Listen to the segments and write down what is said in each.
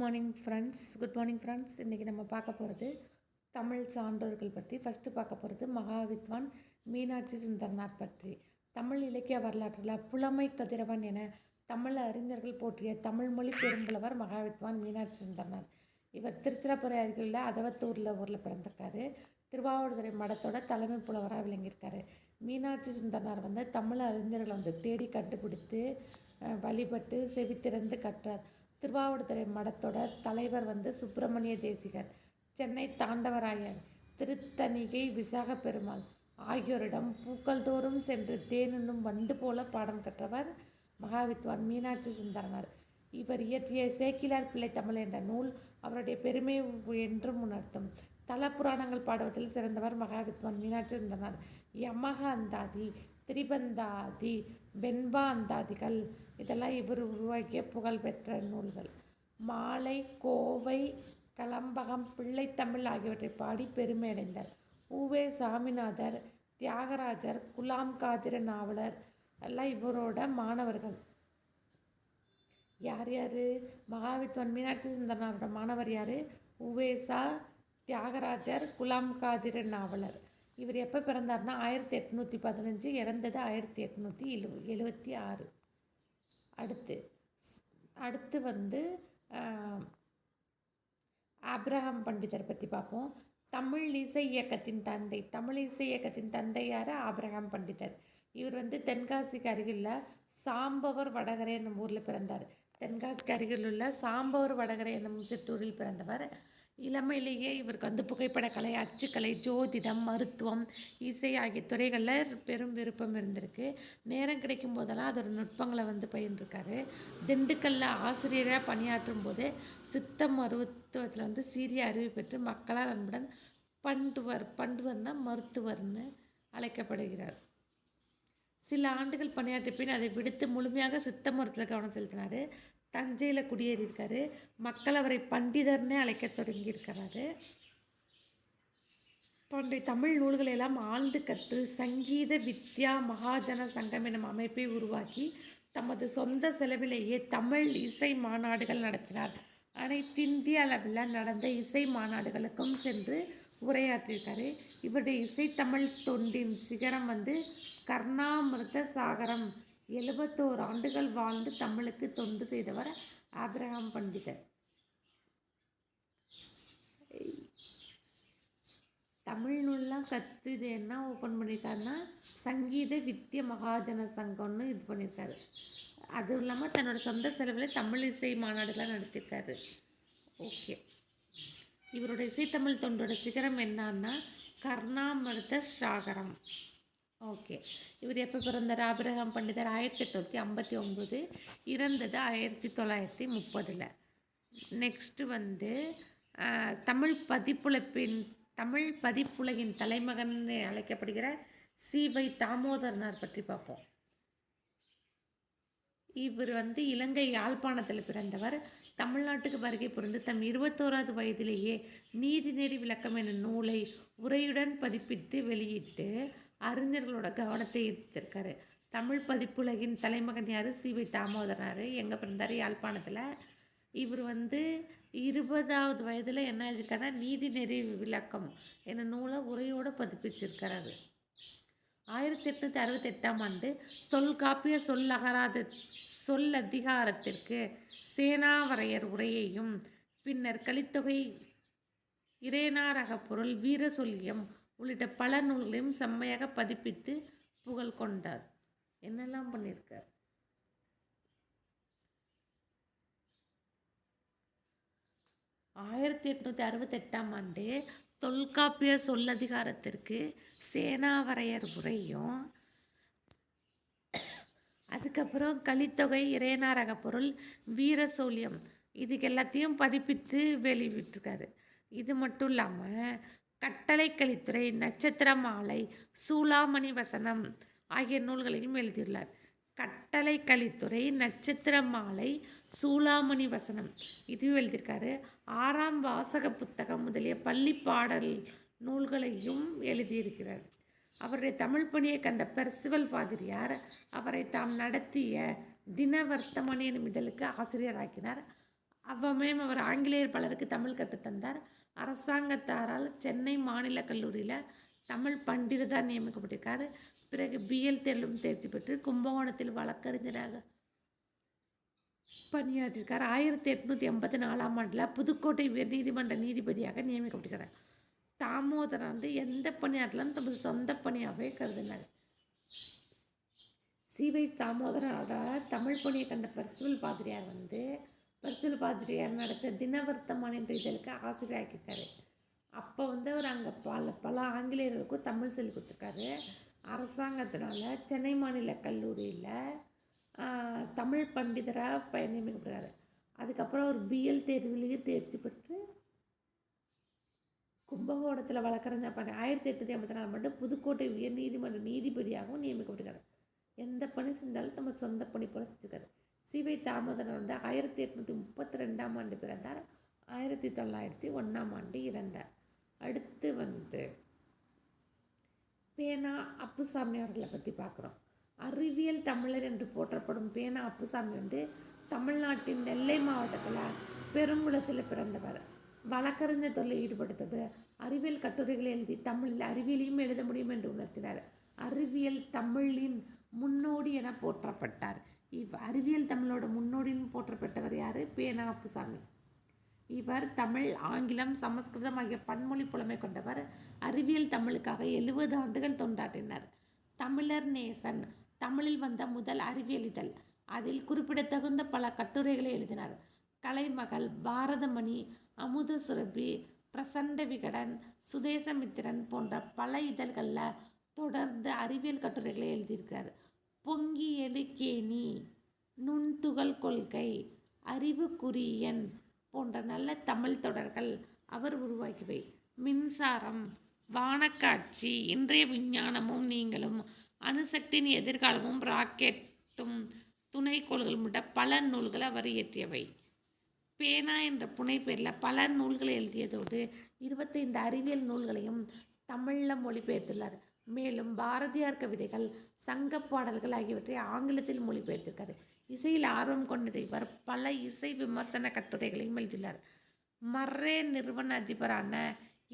Morning friends good morning friends இன்றைக்கி நம்ம பார்க்க போகிறது தமிழ் சான்றோர்கள் பற்றி ஃபஸ்ட்டு பார்க்க போகிறது மகாவித்வான் மீனாட்சி சுந்தரனார் பற்றி. தமிழ் இலக்கிய வரலாற்றில் புலமை கதிரவன் என தமிழ் அறிஞர்கள் போற்றிய தமிழ் மொழி பெரும்புலவர் மகாவித்வான் மீனாட்சி சுந்தரனார். இவர் திருச்சிராப்பள்ளி அருகில் அதவத்தூரில் ஊரில் பிறந்திருக்காரு. திருவாவூர்துறை மடத்தோட தலைமை புலவராக விளங்கியிருக்காரு. மீனாட்சி சுந்தரனார் வந்து தமிழ் அறிஞர்களை வந்து தேடி கண்டுபிடித்து வழிபட்டு செவித்திறந்து கற்றார். திருவாவடுதுறை மடத்தோட தலைவர் வந்து சுப்பிரமணிய தேசிகர் சென்னை தாண்டவராயர் திருத்தணிகை விசாக பெருமாள் ஆகியோரிடம் பூக்கள் தோறும் சென்று தேனுண்ணும் வண்டு போல பாடம் கற்றவர் மகாவித்வான் மீனாட்சி சுந்தரனார். இவர் இயற்றிய சேக்கிலார் பிள்ளை தமிழ் என்ற நூல் அவருடைய பெருமை என்றும் உணர்த்தும். தல புராணங்கள் பாடுவதில் சிறந்தவர் மகாவித்வான் மீனாட்சி சுந்தரனார். யமக அந்தாதி திரிபந்தாதி வெண்பாந்தாதிகள். இதெல்லாம் இவர் உருவாக்கிய புகழ்பெற்ற நூல்கள். மாலை கோவை கலம்பகம் பிள்ளைத்தமிழ் ஆகியவற்றை பாடி பெருமையடைந்தார். உவே சாமிநாதர் தியாகராஜர் குலாம் காதிர நாவலர் எல்லாம் இவரோட மாணவர்கள். யார் யார்? மகாவித்வான் மீனாட்சி சுந்தரனாரோட மாணவர் யார்? உவேசா தியாகராஜர் குலாம் காதிர நாவலர். இவர் எப்போ பிறந்தார்னா ஆயிரத்தி எட்நூற்றி பதினஞ்சு இறந்தது ஆயிரத்தி எட்நூற்றி எழு எழுபத்தி ஆறு. அடுத்து ஸ்- அடுத்து வந்து ஆப்ரஹாம் பண்டிதர் பற்றி பார்ப்போம். தமிழ் இசை இயக்கத்தின் தந்தை தமிழ் இசை இயக்கத்தின் தந்தை யார்? ஆப்ரஹாம் பண்டிதர். இவர் வந்து தென்காசிக்கு அருகில் சாம்பவர் வடகரை என்னும் ஊரில் பிறந்தார். தென்காசிக்கு அருகில் உள்ள சாம்பவர் வடகரை என்னும் சிற்றூரில் பிறந்தவர். இளமையிலேயே இவருக்கு வந்து புகைப்படக்கலை அச்சுக்கலை ஜோதிடம் மருத்துவம் இசை ஆகிய துறைகளில் பெரும் விருப்பம் இருந்திருக்கு. நேரம் கிடைக்கும் போதெல்லாம் அதோட நுட்பங்களை வந்து பயின்றிருக்காரு. திண்டுக்கல்ல ஆசிரியராக பணியாற்றும் போது சித்த மருத்துவத்தில் வந்து சீரிய அறிவு பெற்று மக்களால் அன்புடன் பண்டுவர் பண்டுவர்னா மருத்துவர்னு அழைக்கப்படுகிறார். சில ஆண்டுகள் பணியாற்றிய பின் அதை விடுத்து முழுமையாக சித்த மருத்துவ கவனம் செலுத்தினார். தஞ்சையில் குடியேறியிருக்காரு மக்கள் அவரை பண்டிதர்னே அழைக்க தொடங்கியிருக்கிறாரு. பண்டைய தமிழ் நூல்களை எல்லாம் ஆழ்ந்து கற்று சங்கீத வித்யா மகாஜன சங்கம் எனும் அமைப்பை உருவாக்கி தமது சொந்த செலவிலேயே தமிழ் இசை மாநாடுகள் நடத்தினார். அனைத்திந்திய அளவில் நடந்த இசை மாநாடுகளுக்கும் சென்று உரையாற்றியிருக்காரு. இவருடைய இசை தமிழ் தொண்டின் சிகரம் வந்து கர்ணாமிருத சாகரம் எழுபத்தோரு ஆண்டுகள் வாழ்ந்து தமிழுக்கு தொண்டு செய்தவர் ஆப்ரஹாம் பண்டிதர். தமிழ் நூல்லாம் கற்று இது என்ன ஓப்பன் பண்ணியிருக்காருன்னா சங்கீத வித்ய மகாஜன சங்கம்னு இது பண்ணியிருக்காரு அதுவும் இல்லாமல் தன்னோட சொந்த செலவில் தமிழ் இசை மாநாடுலாம் நடத்தியிருக்காரு ஓகே. இவரோட இசைத்தமிழ் தொண்டோட சிகரம் என்னன்னா கர்ணாமிர்த சாகரம். ஓகே. இவர் எப்போ பிறந்தார்? ஆபிரகாம் பண்டிதர் ஆயிரத்தி எட்நூற்றி ஐம்பத்தி ஒம்பது இறந்தது ஆயிரத்தி தொள்ளாயிரத்தி முப்பதில். நெக்ஸ்ட்டு வந்து தமிழ் பதிப்புலப்பின் தமிழ் பதிப்புலகின் தலைமகன் அழைக்கப்படுகிற சி வை தாமோதரனார் பற்றி பார்ப்போம். இவர் வந்து இலங்கை யாழ்ப்பாணத்தில் பிறந்தவர். தமிழ்நாட்டுக்கு வருகை புரிந்து தம் இருபத்தோராவது வயதிலேயே நீதிநெறி விளக்கம் எனும் நூலை உரையுடன் பதிப்பித்து வெளியிட்டு அறிஞர்களோட கவனத்தை ஈர்த்திருக்காரு. தமிழ் பதிப்புலகின் தலைமகன் யார்? சி. வை. தாமோதரனார் எங்கே பிறந்தார்? யாழ்ப்பாணத்தில். இவர் வந்து இருபதாவது வயதில் என்ன எழுதியிருக்காருன்னா நீதிநெறி விளக்கம் என நூலை உரையோடு பதிப்பிச்சிருக்கிறாரு ஆயிரத்தி எட்நூற்றி அறுபத்தெட்டாம் ஆண்டு தொல்காப்பிய சொல்லகராத சொல் அதிகாரத்திற்கு சேனாவரையர் உரையையும் பின்னர் கலித்தொகை இறைனாரக பொருள் வீர சொல்லியம் உள்ளிட்ட பல நூல்களையும் செம்மையாக பதிப்பித்து புகழ் கொண்டார். என்னெல்லாம் பண்ணியிருக்கார்? ஆயிரத்தி எட்நூற்றி அறுபத்தெட்டாம் ஆண்டு தொல்காப்பிய சொல்லதிகாரத்திற்கு சேனாவரையர் உரையும் அதுக்கப்புறம் கலித்தொகை இறையனாரக பொருள் வீர சோழியம் இதுக்கு எல்லாத்தையும் பதிப்பித்து வெளியிட்டிருக்காரு. இது மட்டும் இல்லாமல் கட்டளை கலித்துறை நட்சத்திர மாலை சூளாமணி வசனம் ஆகிய நூல்களையும் எழுதியுள்ளார். கட்டளை கலித்துறை நட்சத்திர மாலை சூளாமணி வசனம் இதுவும் எழுதியிருக்காரு. ஆறாம் வாசக புத்தகம் முதலிய பள்ளி பாடல் நூல்களையும் எழுதியிருக்கிறார். அவருடைய தமிழ் பணியை கண்ட பெர்சிவல் பாதிரியார் அவரை தாம் நடத்திய தினவர்த்தமணி எனும் இதழுக்கு ஆசிரியராக்கினார். அவ்வமயம் அவர் ஆங்கிலேயர் பலருக்கு தமிழ் கற்றுத்தந்தார். அரசாங்கத்தாரால் சென்னை மாநில கல்லூரியில் தமிழ் பண்டிதராக நியமிக்கப்பட்டிருக்காரு. பிறகு பிஎல் தேர்விலும் தேர்ச்சி பெற்று கும்பகோணத்தில் வழக்கறிஞராக பணியாற்றிருக்கார் ஆயிரத்தி எட்நூற்றி எண்பத்தி நாலாம் ஆண்டில் புதுக்கோட்டை உயர்நீதிமன்ற நீதிபதியாக நியமிக்கப்பட்டிருக்கிறார் தாமோதரன் வந்து எந்த பணியாற்றலும் தமது சொந்த பணியாகவே கருதினார் சிவை தாமோதரோட தமிழ் பணியை கண்ட பர்சுவல் பாதிரியார் வந்து பர்சுவல் பாதிரியார் நடத்த? தினவர்த்தமான என்ற இதழுக்கு ஆசிரியராக்கியிருக்காரு அப்போ வந்து அவர் அங்கே பல பல ஆங்கிலேயர்களுக்கும் தமிழ் சொல்லி கொடுத்துருக்காரு. அரசாங்கத்தினால சென்னை மாநில கல்லூரியில் தமிழ் பண்டிதராக ப நியமிக்கப்படுறாரு. அதுக்கப்புறம் அவர் பிஎல் தேர்விலேயே தேர்ச்சி பெற்று கும்பகோணத்தில் வழக்கறிஞர் பண்ண ஆயிரத்தி எட்நூற்றி ஐம்பத்தி நாலு மட்டும் புதுக்கோட்டை உயர் நீதிமன்ற நீதிபதியாகவும் நியமிக்கப்பட்டிருக்காரு. எந்த பணி செஞ்சாலும் நம்ம சொந்த பணி போல செஞ்சுருக்காரு. சிவை தாமோதரன் வந்து ஆயிரத்தி எட்நூற்றி முப்பத்தி ரெண்டாம் ஆண்டு பிறந்தார். ஆயிரத்தி தொள்ளாயிரத்தி ஒன்றாம் ஆண்டு இறந்தார். அடுத்து வந்து பேனா அப்புசாமி அவர்களை பற்றி பார்க்குறோம். அறிவியல் தமிழர் என்று போற்றப்படும் பேனா அப்புசாமி வந்து தமிழ்நாட்டின் நெல்லை மாவட்டத்தில் பெருங்குளத்தில் பிறந்தவர். வழக்கறிஞர் தொழில் ஈடுபடுத்தது. அறிவியல் கட்டுரைகளை எழுதி தமிழில் அறிவியலையும் எழுத முடியும் என்று உணர்த்தினார். அறிவியல் தமிழின் முன்னோடி என போற்றப்பட்டார். இவ் அறிவியல் தமிழோட முன்னோடின்னு போற்றப்பட்டவர் யார்? பேனா அப்புசாமி இவர் தமிழ் ஆங்கிலம் சமஸ்கிருதம் ஆகிய பன்மொழி புலமை கொண்டவர். அறிவியல் தமிழுக்காக எழுபது ஆண்டுகள் தொண்டாற்றினார். தமிழர் நேசன். தமிழில் வந்த முதல் அறிவியல் இதழ் அதில் குறிப்பிடத்தகுந்த பல கட்டுரைகளை எழுதினார். கலைமகள் பாரதமணி அமுத சுரபி பிரசண்ட விகடன் சுதேசமித்திரன் போன்ற பல இதழ்களில் தொடர்ந்து அறிவியல் கட்டுரைகளை எழுதியிருக்கார் பொங்கி எழுக்கேணி நுண்துகள் கொள்கை அறிவுக்குரியன் போன்ற நல்ல தமிழ் தொடர்கள் அவர் உருவாக்கியவை மின்சாரம் வானக்காட்சி இன்றைய விஞ்ஞானமும் நீங்களும் அணுசக்தியின் எதிர்காலமும் ராக்கெட்டும் துணைக்கோள்கள் முட்ட பல நூல்களை அவர் இயற்றியவை. பேனா என்ற புனைப்பெயரில் பல நூல்களை எழுதியதோடு இருபத்தைந்து அறிவியல் நூல்களையும் தமிழில் மொழிபெயர்த்துள்ளார். மேலும் பாரதியார் கவிதைகள் சங்க பாடல்கள் ஆகியவற்றை ஆங்கிலத்தில் மொழிபெயர்த்திருக்காரு. இசையில் ஆர்வம் கொண்டது இவர். பல இசை விமர்சன கட்டுரைகளையும் எழுதியுள்ளார். மர்ரே நிறுவன அதிபரான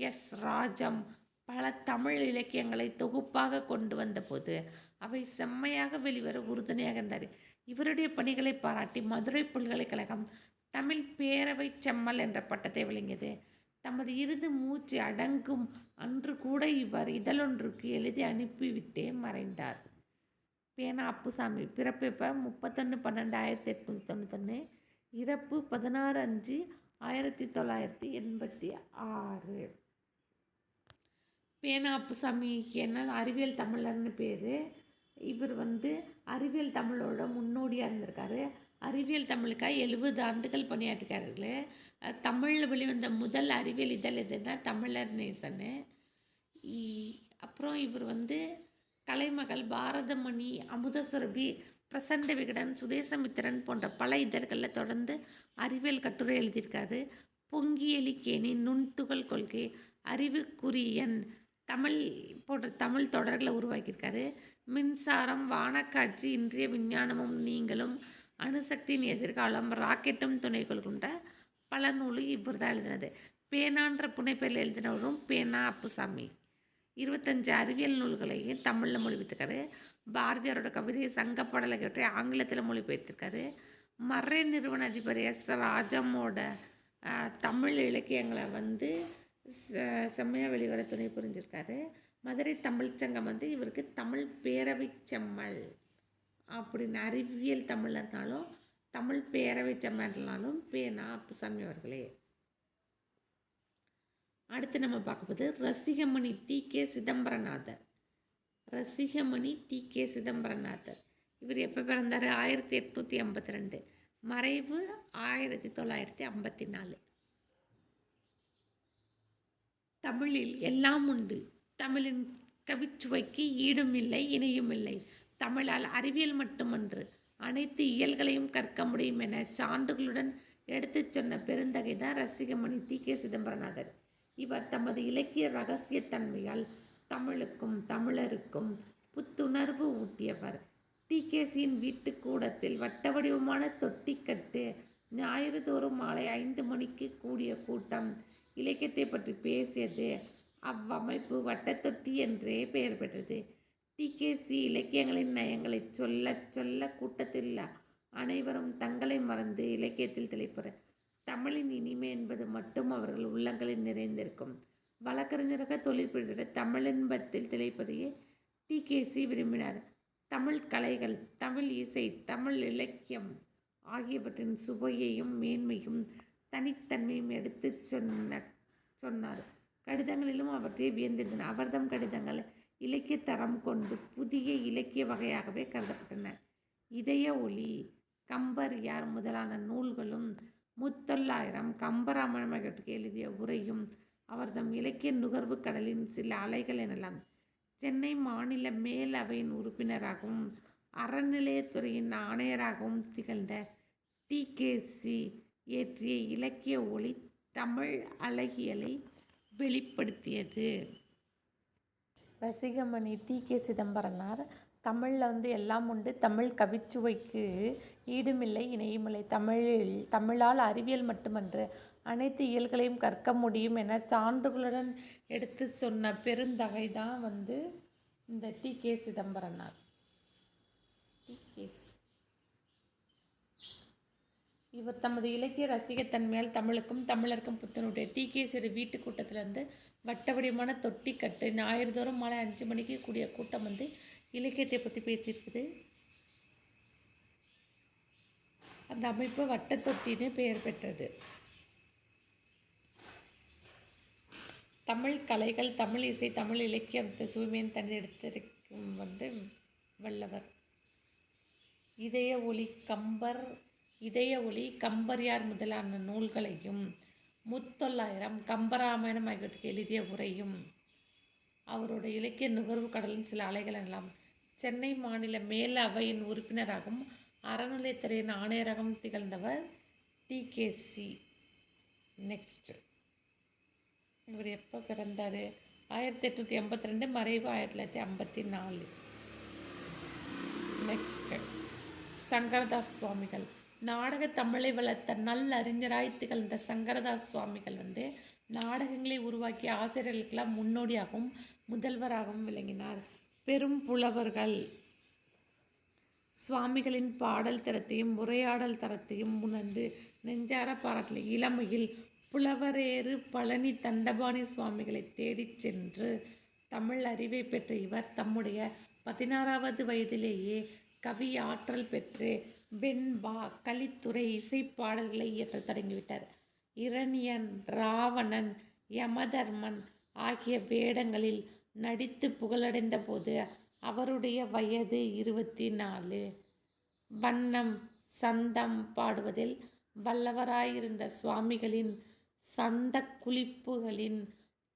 எஸ். ராஜம் பல தமிழ் இலக்கியங்களை தொகுப்பாக கொண்டு வந்தபோது அவை செம்மையாக வெளிவர உறுதுணையாக இருந்தார். இவருடைய பணிகளை பாராட்டி மதுரை பல்கலைக்கழகம் தமிழ் பேரவை செம்மல் என்ற பட்டத்தை வழங்கியது. தமது இறுதி மூச்சு அடங்கும் அன்று கூட இவர் இதழொன்றுக்கு எழுதி அனுப்பிவிட்டே மறைந்தார். பேனா அப்புசாமி பிறப்பு இப்போ முப்பத்தொன்று பன்னெண்டு ஆயிரத்தி எட்நூற்றி தொண்ணூத்தொன்று இறப்பு பதினாறு அஞ்சு ஆயிரத்தி தொள்ளாயிரத்தி எண்பத்தி ஆறு. பேனா அப்புசாமி என்ன அறிவியல் தமிழர்னு பேர். இவர் வந்து அறிவியல் தமிழோட முன்னோடியாக இருந்திருக்காரு. அறிவியல் தமிழுக்காக எழுபது ஆண்டுகள் பணியாற்றிருக்காரு தமிழில் வெளிவந்த முதல் அறிவியல் இதழ் எதுன்னா தமிழர் நேசன்னு அப்புறம் இவர் வந்து கலைமகள் பாரதமணி அமுதசுரபி பிரசண்ட விகடன் சுதேசமித்திரன் போன்ற பல இதழ்களில் தொடர்ந்து அறிவியல் கட்டுரை எழுதியிருக்காரு. பொங்கியலிக்கேணி நுண்துகள் கொள்கை அறிவுக்குரியன் தமிழ் போன்ற தமிழ் தொடர்களை உருவாக்கியிருக்காரு. மின்சாரம் வானக்காட்சி இன்றைய விஞ்ஞானமும் நீங்களும் அணுசக்தியின் எதிர்காலம் ராக்கெட்டும் துணை கொண்ட பல நூலும் இவர் தான் எழுதினது. பேனான்ற புனைப்பெயரில் எழுதினவரும் பேனா அப்புசாமி. இருபத்தஞ்சு அறிவியல் நூல்களையும் தமிழில் மொழிபெயர்த்திருக்காரு. பாரதியாரோட கவிதை சங்கப்பாடல் ஆகியவற்றை ஆங்கிலத்தில் மொழிபெயர்த்திருக்காரு. மறை நிறுவன அதிபர் எஸ் ராஜமோட தமிழ் இலக்கியங்களை வந்து செம்மையாக வெளிவர துணை புரிஞ்சிருக்காரு. மதுரை தமிழ்ச்சங்கம் வந்து இவருக்கு தமிழ் பேரவை செம்மல். அப்படின்னு அறிவியல் தமிழர்னாலும் தமிழ் பேரவை செம்மல்னாலும் பேனா அப்புசாமி அவர்களே. அடுத்து நம்ம பார்க்கும்போது Rasikamani T K Chidambaranathar. Rasikamani T K Chidambaranathar. இவர் எப்போ பிறந்தார்? ஆயிரத்தி எட்நூற்றி ஐம்பத்தி ரெண்டு மறைவு ஆயிரத்தி தொள்ளாயிரத்தி ஐம்பத்தி நாலு தமிழில் எல்லாம் உண்டு. தமிழின் கவிச்சுவைக்கு ஈடும் இல்லை இணையும் இல்லை தமிழால் அறிவியல் மட்டுமன்று. அனைத்து இயல்களையும் கற்க முடியும் என சான்றுகளுடன் எடுத்துச் சொன்ன பெருந்தகை தான் ரசிகமணி டி. கே. சிதம்பரநாதர். இவர் தமது இலக்கிய ரகசியத்தன்மையால் தமிழுக்கும் தமிழருக்கும் புத்துணர்வு ஊட்டியவர். டிகேசியின் வீட்டு கூடத்தில் வட்ட வடிவமான தொட்டிக்கட்டு ஞாயிறு தோறும் மாலை ஐந்து மணிக்கு கூடிய கூட்டம் இலக்கியத்தை பற்றி பேசியது அவ்வமைப்பு வட்டத்தொட்டி என்றே பெயர் பெற்றது. டிகேசி இலக்கியங்களின் நயங்களை சொல்ல சொல்ல கூட்டத்தில் அனைவரும் தங்களை மறந்து இலக்கியத்தில் திளைப்பற தமிழின் இனிமை என்பது மட்டும் அவர்கள் உள்ளங்களில் நிறைந்திருக்கும். வழக்கறிஞராக தொழில் புரிகிற தமிழின்பத்தில் திளைப்பதையே டிகேசி விரும்பினார். தமிழ் கலைகள் தமிழ் இசை தமிழ் இலக்கியம் ஆகியவற்றின் சுவையையும் மேன்மையும் தனித்தன்மையும் எடுத்துச் சொன்ன சொன்னார். கடிதங்களிலும் அவற்றை வியந்திருந்தன. அவர்தம் கடிதங்கள் இலக்கிய தரம் கொண்டு புதிய இலக்கிய வகையாகவே கருதப்பட்டன. இதய ஒளி கம்பர் யார் முதலான நூல்களும் முத்தொள்ளாயிரம் கம்பராமாயணம் எழுதிய உரையும் அவர்தம் இலக்கிய நுகர்வு கடலின் சில அலைகள் எனலாம். சென்னை மாநில மேலவையின் உறுப்பினராகவும் அறநிலையத்துறையின் ஆணையராகவும் திகழ்ந்த டிகேசி இயற்றிய இலக்கிய ஒளி தமிழ் அழகியலை வெளிப்படுத்தியது. Rasikamani T K Chidambaranar. தமிழில் வந்து எல்லாம் உண்டு. தமிழ் கவிச்சுவைக்கு ஈடுமில்லை இணையுமில்லை. தமிழில் தமிழால் அறிவியல் மட்டுமன்று அனைத்து இயல்களையும் கற்க முடியும் என சான்றுகளுடன் எடுத்து சொன்ன பெருந்தகை தான் வந்து இந்த T K Chidambaranar. T K இவர் தமது இலக்கிய ரசிகத்தன்மையால் தமிழுக்கும் தமிழருக்கும் புத்துணர்வுடைய டி கேசியோட வீட்டு கூட்டத்திலேருந்து வட்டவடிமான தொட்டி கட்டு ஞாயிறு தோறும் மாலை அஞ்சு மணிக்கு கூடிய கூட்டம் வந்து இலக்கியத்தை பற்றி பேசியிருக்குது. அந்த அமைப்பு வட்டத்தொட்டின்னு பெயர் பெற்றது. தமிழ் கலைகள் தமிழ் இசை தமிழ் இலக்கியம் சுவைமையின் தனது எடுத்திருக்கும் வந்து வல்லவர். இதய ஒளி கம்பர் இதய ஒளி கம்பர்யார் முதலான நூல்களையும் முத்தொள்ளாயிரம் கம்பராமாயணம் ஆகியவற்றுக்கு எழுதிய உரையும் அவரோட இலக்கிய நுகர்வு கடலின் சில அலைகள் எல்லாம் சென்னை மாநில மேல் அவையின் உறுப்பினராகவும் அறநிலையத்துறையின் ஆணையராகவும் திகழ்ந்தவர் டிகேசி நெக்ஸ்ட். இவர் எப்போ பிறந்தார்? ஆயிரத்தி எட்நூற்றி எண்பத்தி ரெண்டு மறைவு ஆயிரத்தி தொள்ளாயிரத்தி ஐம்பத்தி நாலு நெக்ஸ்ட்டு சங்கரதாஸ் சுவாமிகள். நாடக தமிழை வளர்த்த நல்லறிஞராய் திகழ்ந்த சங்கரதாஸ் சுவாமிகள் வந்து நாடகங்களை உருவாக்கிய ஆசிரியர்களுக்கெல்லாம் முன்னோடியாகவும் முதல்வராகவும் விளங்கினார். பெரும் புலவர்கள். சுவாமிகளின் பாடல் தரத்தையும் உரையாடல் தரத்தையும் உணர்ந்து நெஞ்சார பாராட்டில் இளமையில் புலவரேறு பழனி தண்டபாணி சுவாமிகளை தேடிச் சென்று தமிழ் அறிவை பெற்ற இவர் தம்முடைய பதினாறாவது வயதிலேயே கவி ஆற்றல் பெற்று வெண்பா கலித்துறை இசைப்பாடல்களை இயற்ற தொடங்கிவிட்டார். இரணியன் ராவணன் யமதர்மன் ஆகிய வேடங்களில் நடித்து புகழடைந்த போது அவருடைய வயது இருபத்தி நாலு வண்ணம் சந்தம் பாடுவதில் வல்லவராயிருந்த சுவாமிகளின் சந்த குளிப்புகளின்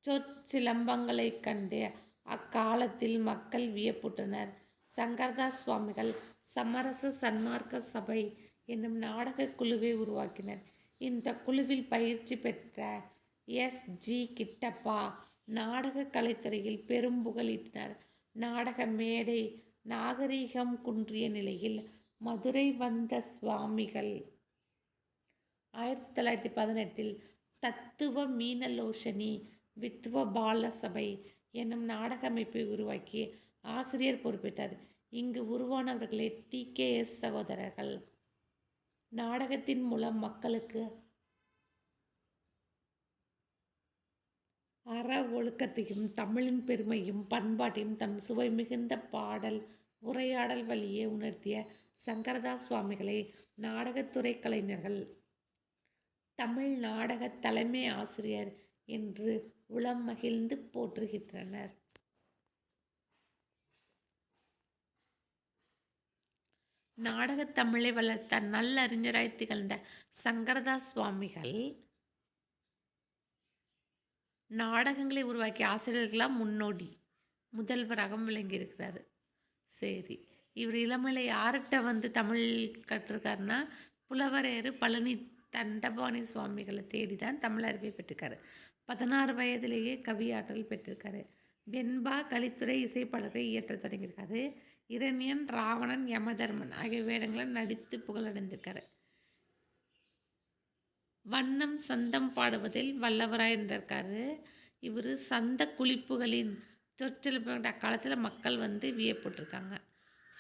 சொற்சிலம்பங்களைக் கண்டு அக்காலத்தில் மக்கள் வியப்புற்றனர். சங்கர்தாஸ் சுவாமிகள் சமரச சன்மார்க்க சபை என்னும் நாடகக் குழுவை உருவாக்கினர். இந்த குழுவில் பயிற்சி பெற்ற எஸ். ஜி. கிட்டப்பா நாடக கலைத்துறையில் பெரும் புகழீட்டினார். நாடக மேடை நாகரீகம் குன்றிய நிலையில் மதுரை வந்த சுவாமிகள். ஆயிரத்தி தொள்ளாயிரத்தி பதினெட்டில் தத்துவ மீனலோஷனி வித்துவ பால சபை என்னும் நாடக அமைப்பை உருவாக்கி ஆசிரியர் பொறுப்பேற்றார். இங்கு உருவானவர்களே டி கே எஸ் சகோதரர்கள். நாடகத்தின் மூலம் மக்களுக்கு அற ஒழுக்கத்தையும் தமிழின் பெருமையும் பண்பாட்டையும் தம் சுவை மிகுந்த பாடல் உரையாடல் வழியே உணர்த்திய சங்கரதாஸ் சுவாமிகளை நாடகத்துறை கலைஞர்கள் தமிழ் நாடக தலைமை ஆசிரியர் என்று உளம் மகிழ்ந்து போற்றுகின்றனர். நாடகத் தமிழை வளர்த்த நல்லறிஞராய் திகழ்ந்த சங்கரதாஸ் சுவாமிகள் நாடகங்களை உருவாக்கிய ஆசிரியர்களாக முன்னோடி. முதல்வராகவும் விளங்கியிருக்கிறாரு. சரி இவர் இளமையில் யார்கிட்ட வந்து தமிழ் கற்றுருக்காருன்னா புலவரையர் பழனி தண்டபாணி சுவாமிகளை தேடி தான் தமிழ் அறிவை பெற்றிருக்காரு. பதினாறு வயதிலேயே கவியாற்றல் பெற்றிருக்காரு. வெண்பா கலித்துறை இசைப்பாடல்களை இயற்றத் தொடங்கியிருக்காரு. இரணியன் ராவணன் யமதர்மன் ஆகிய வேடங்களை நடித்து புகழடைந்திருக்காரு வண்ணம் சந்தம் பாடுவதில் வல்லவராக இருந்திருக்காரு. இவர் சந்த குளிப்புகளின் சொற்செலுப்ப அக்காலத்தில் மக்கள் வந்து வியப்பட்டிருக்காங்க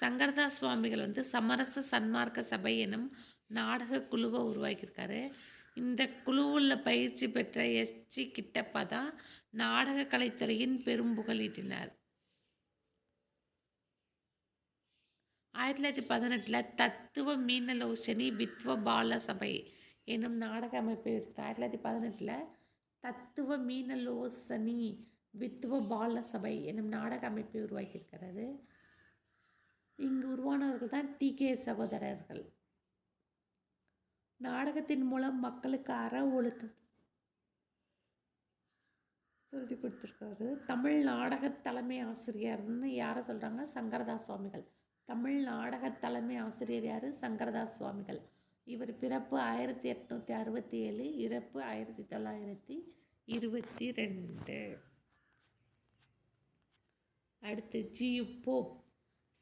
சங்கரதாஸ் சுவாமிகள் வந்து சமரச சன்மார்க்க சபை எனும் நாடக குழுவை உருவாக்கியிருக்காரு. இந்த குழுவில் பயிற்சி பெற்ற எஸ்ஜி கிட்டப்பா தான் நாடக கலைத்துறையின் பெரும் புகழீட்டினார் ஆயிரத்தி தொள்ளாயிரத்தி பதினெட்டில் தத்துவ மீனலோசனி வித்வ பால சபை என்னும் நாடக அமைப்பு இருக்குது ஆயிரத்தி தொள்ளாயிரத்தி பதினெட்டில் தத்துவ மீனலோசனி வித்வ பால சபை என்னும் நாடக அமைப்பை உருவாக்கியிருக்கிறது. இங்கு உருவானவர்கள் தான் டி. கே. சகோதரர்கள். நாடகத்தின் மூலம் மக்களுக்கு அற ஒழுக்க சொல்லி கொடுத்துருக்காரு. தமிழ் நாடக தலைமை ஆசிரியர்னு யாரை சொல்கிறாங்க சங்கரதாஸ் சுவாமிகள். தமிழ் நாடக தலைமை ஆசிரியர் யார்? சங்கரதாஸ் சுவாமிகள். இவர் பிறப்பு ஆயிரத்தி எட்நூற்றி அறுபத்தி ஏழு இறப்பு ஆயிரத்தி தொள்ளாயிரத்தி இருபத்தி ரெண்டு அடுத்து ஜியு போப்.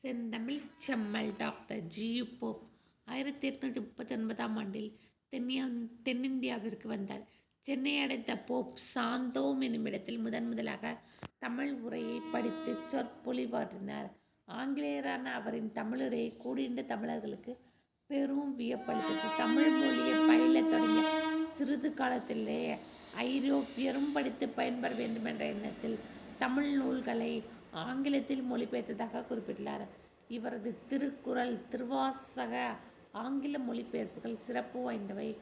செந்தமிழ் செம்மல் டாக்டர் ஜியு போப். ஆயிரத்தி எட்நூற்றி முப்பத்தி ஒன்பதாம் ஆண்டில் தென்னியா தென்னிந்தியாவிற்கு வந்தார். சென்னை அடைந்த போப் சாந்தோம் என்னும் இடத்தில் முதன் முதலாக தமிழ் உரையை படித்து சொற்பொழிவாற்றினார். ஆங்கிலேயரான அவரின் தமிழரை கூடியிருந்த தமிழர்களுக்கு பெரும் வியப்பளித்தது. தமிழ் மொழியை பயில தொடங்கிய சிறிது காலத்திலேயே ஐரோப்பியரும் படித்து பயன்பெற வேண்டும் என்ற எண்ணத்தில் தமிழ் நூல்களை ஆங்கிலத்தில் மொழிபெயர்த்ததாக குறிப்பிட்டுள்ளார். இவரது திருக்குறள் திருவாசக ஆங்கில மொழிபெயர்ப்புகள் சிறப்பு வாய்ந்தவை.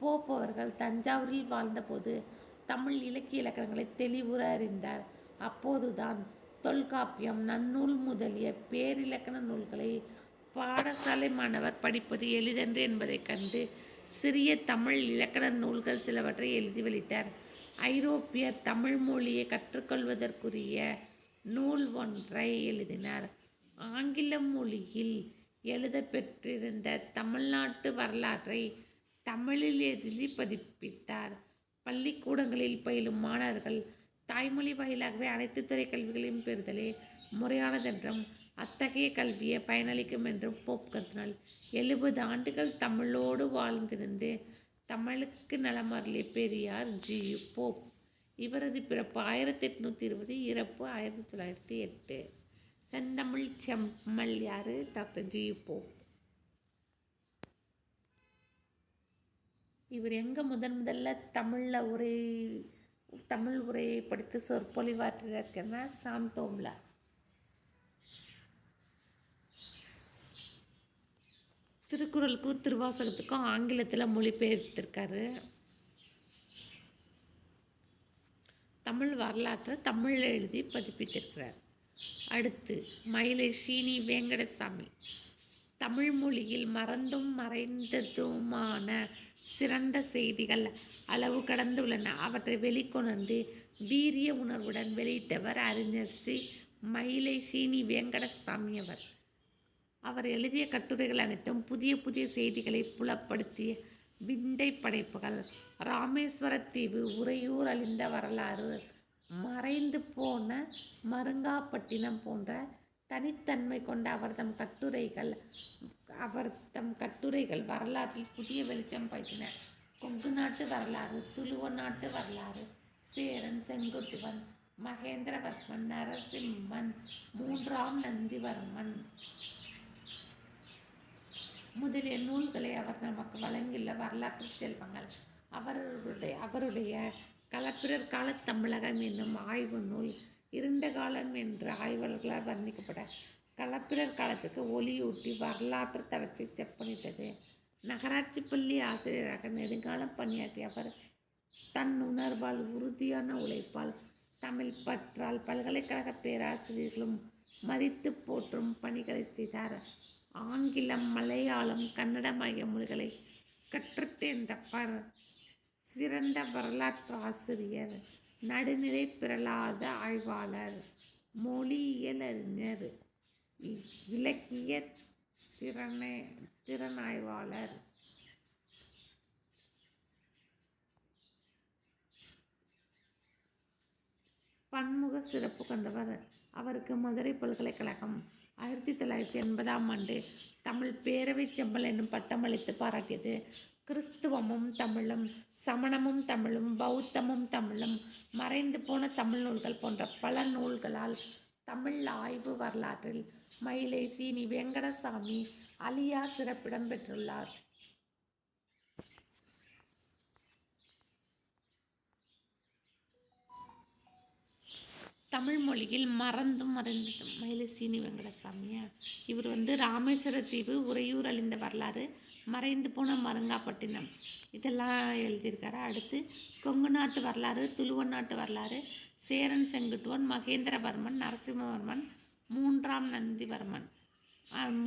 போப்பவர்கள் தஞ்சாவூரில் வாழ்ந்தபோது தமிழ் இலக்கிய இலக்கணங்களை தெளிவுற அறிந்தார். அப்போதுதான் தொல்காப்பியம் நன்னூல் முதலிய பேரிலக்கண நூல்களை பாடசாலை மாணவர் படிப்பது எளிதன்று என்பதைக் கண்டு சிறிய தமிழ் இலக்கண நூல்கள் சிலவற்றை எழுதி வெளித்தார் ஐரோப்பியர் தமிழ் மொழியை கற்றுக்கொள்வதற்குரிய நூல் ஒன்றை எழுதினார். ஆங்கில மொழியில் எழுத பெற்றிருந்த தமிழ்நாட்டு வரலாற்றை தமிழில் எழுதி பதிப்பித்தார். பள்ளிக்கூடங்களில் பயிலும் மாணவர்கள் தாய்மொழி வாயிலாகவே அனைத்து துறை கல்விகளையும் பெறுதலே. முறையானதென்றும் அத்தகைய கல்வியை பயனளிக்கும் என்றும் போப் கருதினார் எழுபது ஆண்டுகள் தமிழோடு வாழ்ந்திருந்து தமிழுக்கு நலமருளிய பெரியார் ஜி. போப். இவரது பிறப்பு ஆயிரத்தி எட்நூற்றி இருபது இறப்பு ஆயிரத்தி தொள்ளாயிரத்தி எட்டு. செந்தமிழ் செம்மல் யார் டாக்டர் ஜி. போப். இவர் எங்கே முதன் முதல்ல தமிழில் உரை தமிழ் உரையை படித்து இருக்கிறனா சாந்தோம்லா திருக்குறளுக்கும் திருவாசகத்துக்கும் ஆங்கிலத்தில் மொழிபெயர்த்திருக்காரு. தமிழ் வரலாற்றை தமிழில் எழுதி பதிப்பித்திருக்கிறார். அடுத்து மயிலை சீனி வேங்கடசாமி. தமிழ் மொழியில் மறந்தும் மறைந்ததுமான சிறந்த செய்திகள் அளவு கடந்து உள்ளன அவற்றை வெளிக்கொணர்ந்து வீரிய உணர்வுடன் வெளியிட்டவர் அறிஞர் ஸ்ரீ மயிலை சீனி வெங்கடசாமி அவர். அவர் எழுதிய கட்டுரைகள் அனைத்தும் புதிய புதிய செய்திகளை புலப்படுத்திய விந்தை படைப்புகள். ராமேஸ்வர தீவு உறையூர் அழிந்த வரலாறு மறைந்து போன மருங்காப்பட்டினம் போன்ற தனித்தன்மை கொண்ட அவர் தம் கட்டுரைகள் அவர் தம் கட்டுரைகள் வரலாற்றில் புதிய வெளிச்சம் பாய்ச்சின கொங்கு நாட்டு வரலாறு துளுவ நாட்டு வரலாறு சேரன் செங்குட்டுவன் மகேந்திரவர்மன் நரசிம்மன் மூன்றாம் நந்திவர்மன். முதலிய நூல்களை அவர் நமக்கு வழங்கியுள்ள வரலாற்று செல்வங்கள். அவருடைய அவருடைய களப்பிரர் கால தமிழகம் என்னும் ஆய்வு நூல் இருண்ட காலம் என்று ஆய்வாளர்களால் வர்ணிக்கப்பட களப்பிரர் காலத்துக்கு ஒளியூட்டி வரலாற்று தளத்தை செப்பனிட்டது நகராட்சி பள்ளி ஆசிரியராக நெடுங்காலம் பணியாற்றிய அவர் தன் உணர்வால் உறுதியான உழைப்பால் தமிழ் பற்றால் பல்கலைக்கழக பேராசிரியர்களும் மதித்து போற்றும் பணிகளை செய்தார். ஆங்கிலம் மலையாளம் கன்னடம் ஆகிய மொழிகளை கற்றுத்தேர்ந்த பர் சிறந்த வரலாற்று ஆசிரியர் நடுநிலை பிறலாத ஆய்வாளர் மொழியியலறிஞர் இலக்கிய திறனை திறனாய்வாளர். பன்முக சிறப்பு கொண்டவர். அவருக்கு மதுரை பல்கலைக்கழகம் ஆயிரத்தி தொள்ளாயிரத்தி எண்பதாம் ஆண்டு தமிழ் பேரவைச் செம்பல் என்னும் பட்டம் அளித்து பாராட்டியது. கிறிஸ்துவமும் தமிழும் சமணமும் தமிழும் பௌத்தமும் தமிழும் மறைந்து போன தமிழ் நூல்கள் போன்ற பல நூல்களால் தமிழ் ஆய்வு வரலாற்றில் மயிலை சீனி வெங்கடசாமி அலியா சிறப்பிடம் பெற்றுள்ளார். தமிழ் மொழியில் மறந்தும் மறைந்து மயிலை சீனி வெங்கடசாமியா. இவர் வந்து ராமேஸ்வர தீவு உறையூர் அழிந்த வரலாறு மறைந்து போன மருங்காப்பட்டினம். இதெல்லாம் எழுதியிருக்காரு. அடுத்து கொங்கு நாட்டு வரலாறு துளுவ நாட்டு வரலாறு சேரன் செங்குட்டுவன் மகேந்திரவர்மன் நரசிம்மவர்மன் மூன்றாம் நந்திவர்மன்.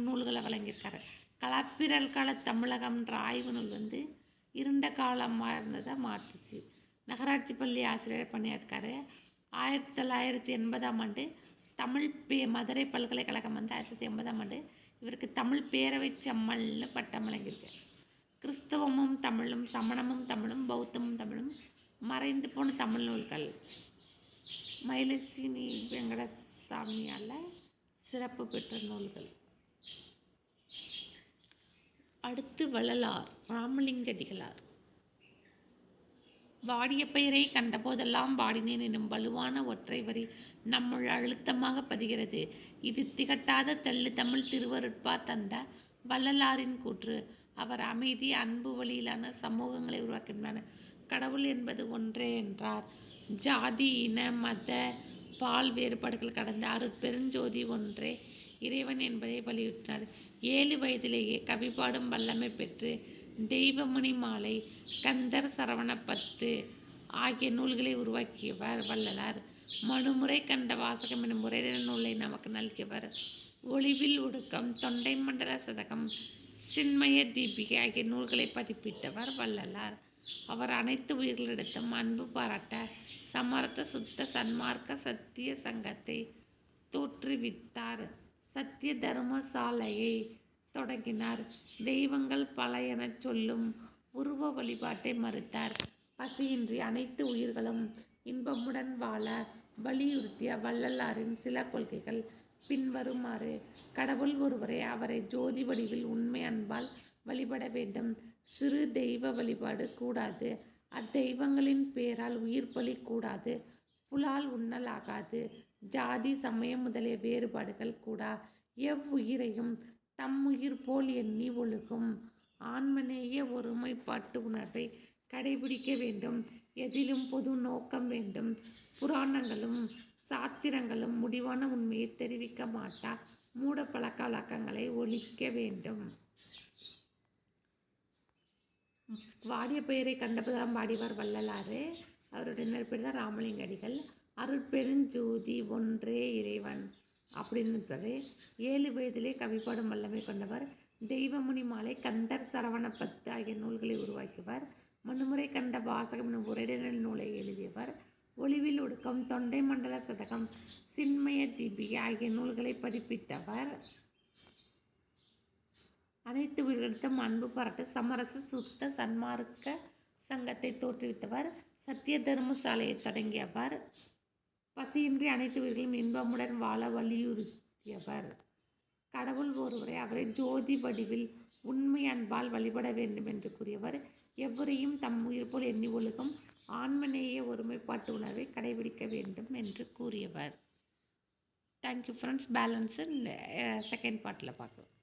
நூல்களை வழங்கியிருக்காரு. களப்பிரல் கால தமிழகம்ன்ற ஆய்வு நூல் வந்து இருண்ட காலமாக இருந்ததை மாற்றுச்சு. நகராட்சி பள்ளி ஆசிரியர் பணியாற்றிருக்காரு ஆயிரத்தி தொள்ளாயிரத்தி எண்பதாம் ஆண்டு தமிழ் பே மதுரை பல்கலைக்கழகம் வந்து ஆயிரத்தி தொள்ளாயிரத்தி எண்பதாம் ஆண்டு இவருக்கு தமிழ் பேரவை செம்மல்னு பட்டம் வழங்கியிருக்கு. கிறிஸ்தவமும் தமிழும் சமணமும் தமிழும் பௌத்தமும் தமிழும் மறைந்து போன தமிழ் நூல்கள். மயிலசினி வெங்கடசாமியால் சிறப்பு பெற்ற நூல்கள். அடுத்து வள்ளலார் ராமலிங்கடிகளார் வாடிய பெயரை கண்டபோதெல்லாம் வாடினேன் எனும் வலுவான ஒற்றை வரி நம்முள் அழுத்தமாக பதிகிறது. இது திகட்டாத தள்ளு தமிழ் திருவருட்பா தந்த வள்ளலாரின் கூற்று. அவர் அமைதி அன்பு வழியிலான சமூகங்களை உருவாக்கின்றனர் கடவுள் என்பது ஒன்றே என்றார். ஜாதி இன மத பால் வேறுபாடுகள் கடந்த அருட்பெருஞ்சோதி ஒன்றே இறைவன் என்பதை வலியுறுத்தினார். ஏழு வயதிலேயே கவிபாடும் வல்லமை பெற்று தெய்வமணி மாலை கந்தர் சரவண பத்து ஆகிய நூல்களை உருவாக்கியவர் வள்ளலார். மனுமுறை கண்ட வாசகம் எனும் முறையின நூலை நமக்கு நல்கியவர். ஒளிவில் ஒடுக்கம் தொண்டை மண்டல சதகம் சின்மய தீபிகை ஆகிய நூல்களை பதிப்பித்தவர் வள்ளலார். அவர் அனைத்து உயிர்களிடத்தும் அன்பு பாராட்ட சமரத்த சுத்த சன்மார்க்க சத்திய சங்கத்தை தோற்றுவித்தார். சத்திய தர்மசாலையை தொடங்கினார். தெய்வங்கள் பல எனச் சொல்லும் உருவ வழிபாட்டை மறுத்தார். பசியின்றி அனைத்து உயிர்களும் இன்பமுடன் வாழ வலியுறுத்திய வள்ளலாரின் சில கொள்கைகள் பின்வருமாறு. கடவுள் ஒருவரே அவரை ஜோதி வடிவில் உண்மை அன்பால் வழிபட வேண்டும். சிறு தெய்வ வழிபாடு கூடாது. அத்தெய்வங்களின் பேரால் உயிர் பலி கூடாது. புலால் உண்ணலாகாது ஜாதி சமயம் முதலிய வேறுபாடுகள் கூடா. எவ்வுயிரையும் தம் உயிர் போல் எண்ணி ஒழுகும். ஆன்மநேய ஒருமைப்பாட்டு உணர்வை கடைபிடிக்க வேண்டும். எதிலும் பொது நோக்கம் வேண்டும். புராணங்களும் சாத்திரங்களும் முடிவான உண்மையை தெரிவிக்க மாட்டா. மூட பழக்க வழக்கங்களை ஒழிக்க வேண்டும். வாடிய பெயரை கண்டபோதெல்லாம் பாடிவார் வள்ளலாறு. அவருடைய நெருப்பேர் தான் ராமலிங்க அடிகள் அருட்பெருஞ்சோதி ஒன்றே இறைவன் அப்படின்னு சொல்லி ஏழு வயதிலே கவிப்பாடும் வல்லமை கொண்டவர். தெய்வமுனி மாலை கந்தர் சரவண பத்து ஆகிய நூல்களை உருவாக்கியவர். மனுமுறை கண்ட வாசகம் எனும் உரையிடல் நூலை எழுதியவர். ஒளிவில் ஒடுக்கம் தொண்டை மண்டல சதகம் சின்மய தீபிகை ஆகிய நூல்களை பதிப்பித்தவர். அனைத்து உயிர்களிடத்தும் அன்பு பரட்டு சமரச சுத்த சன்மார்க்க சங்கத்தை தோற்றுவித்தவர். சத்திய தர்மசாலையை தொடங்கியவர். பசியின்றி அனைத்து உயிர்களும் இன்பமுடன் வாழ வலியுறுத்தியவர். கடவுள் ஒருவரை அவரை ஜோதி வடிவில் உண்மை அன்பால் வழிபட வேண்டும் என்று கூறியவர் எவரையும் தம் உயிர் போல் எண்ணி ஒழுகும் ஆண்மநேய ஒருமைப்பாட்டு உணர்வை கடைபிடிக்க வேண்டும் என்று கூறியவர். தேங்க்யூ ஃப்ரெண்ட்ஸ் பேலன்ஸு செகண்ட் பார்ட்டில் பார்க்கலாம்.